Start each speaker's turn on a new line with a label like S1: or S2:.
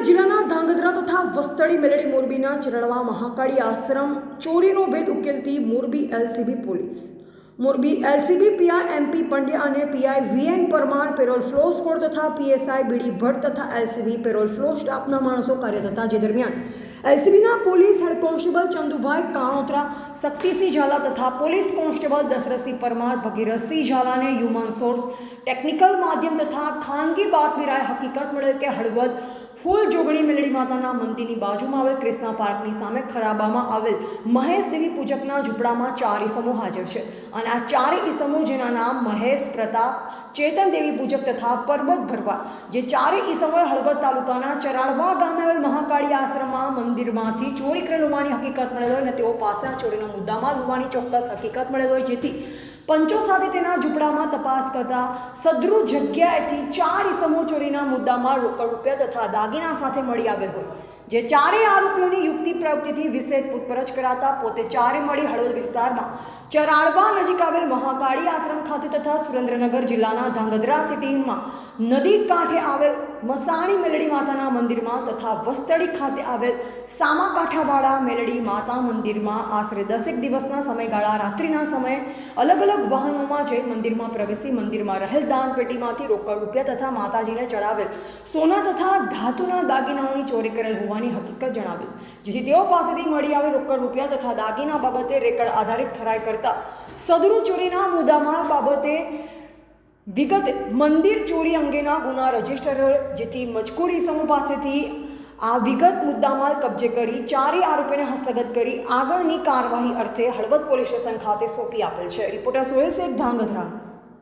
S1: જિલ્લાના ધાંગધ્રા તથા વસ્તળી મેલડી મોરબીના ચરણવા મહાકાળી આશ્રમ ચોરીનો ભેદ ઉકેલતી Morbi LCB police Morbi LCB PI MP Pandya અને PI VN Parmar parole furlough squad તથા પીએસઆઈ બીડી ભટ્ટ તથા એલસીબી પેરોલ ફ્લો સ્ટાફના માણસો કાર્યરત હતા જે દરમિયાન એલસીબીના police head constable Chandubhai Kanotra Shaktisinh Zala તથા પોલીસ કોન્સ્ટેબલ દશરથસિંહ પરમાર ભગીરથસિંહ ઝાલાને હ્યુમન સોર્સ ટેકનિકલ માધ્યમ તથા ખાનગી બાતમીરાએ હકીકત મળેલ કે હળવદ ફૂલ જોગણી મેલડી માતાના મંદિરની બાજુમાં આવેલ ક્રિષ્ના પાર્કની સામે ખરાબામાં આવેલ મહેશ દેવી પૂજકના ઝૂંપડામાં ચાર ઈસમો હાજર છે. અને આ ચારે ઈસમો જેના નામ મહેશ, પ્રતાપ, ચેતન દેવી પૂજક તથા પરબત ભરવા, જે ચારે ઈસમોએ હળવદ તાલુકાના ચરાળવા ગામે આવેલ મહાકાળી આશ્રમમાં મંદિરમાંથી ચોરી કરેલ હોવાની હકીકત મળેલ હોય અને તેઓ પાસે આ ચોરીનો મુદ્દામાં હોવાની ચોક્કસ હકીકત મળેલ હોય. જેથી પંચો સાથે તેના ઝૂંપડામાં તપાસ કરતા સદ્રુ જગ્યાએથી ચાર ચોરીના મુદ્દામાં રોકડ રૂપિયા તથા દાગીના સાથે મળી આવેલ હોય. જે ચારેય આરોપીઓની યુક્તિ પ્રયુક્તિથી વિશેષ પૂછપરછ કરાતા પોતે ચારે મળી હળવદ વિસ્તારમાં ચરાળવા નજીક આવેલ મહાકાળી આશ્રમ ખાતે તથા સુરેન્દ્રનગર જિલ્લાના ધાંગધ્રા સિટીમાં નદી કાંઠે આવેલ મસાણી મેલડી માતાના મંદિરમાં તથા વસ્તળી ખાતે આવેલ સામા કાંઠાવાળા મેલડી માતા મંદિરમાં આશરે દસેક દિવસના સમયગાળા રાત્રિના સમયે અલગ અલગ વાહનોમાં જઈ મંદિરમાં પ્રવેશી મંદિરમાં રહેલ દાન પેટીમાંથી રોકડ રૂપિયા તથા માતાજીને ચડાવેલ સોના તથા ધાતુના દાગીનાઓની ચોરી કરેલ હોવાની હકીકત જણાવી. જેથી તેઓ પાસેથી મળી આવેલ રોકડ રૂપિયા તથા દાગીના બાબતે રેકડ આધારિત ખરાઈ કરતા. સદરુ ચોરીના મુદ્દામાં બાબતે વિગત મંદિર ચોરી અંગેના ગુના રજિસ્ટર જેથી મજકૂરી સમૂહ પાસેથી આ વિગત મુદ્દામાલ કબજે કરી ચારેય આરોપીને હસ્તગત કરી આગળની કાર્યવાહી અર્થે હળવદ પોલીસ સ્ટેશન ખાતે સોંપી આપેલ છે. રિપોર્ટર સોહેલ શેખ, ધાંગધ્રા.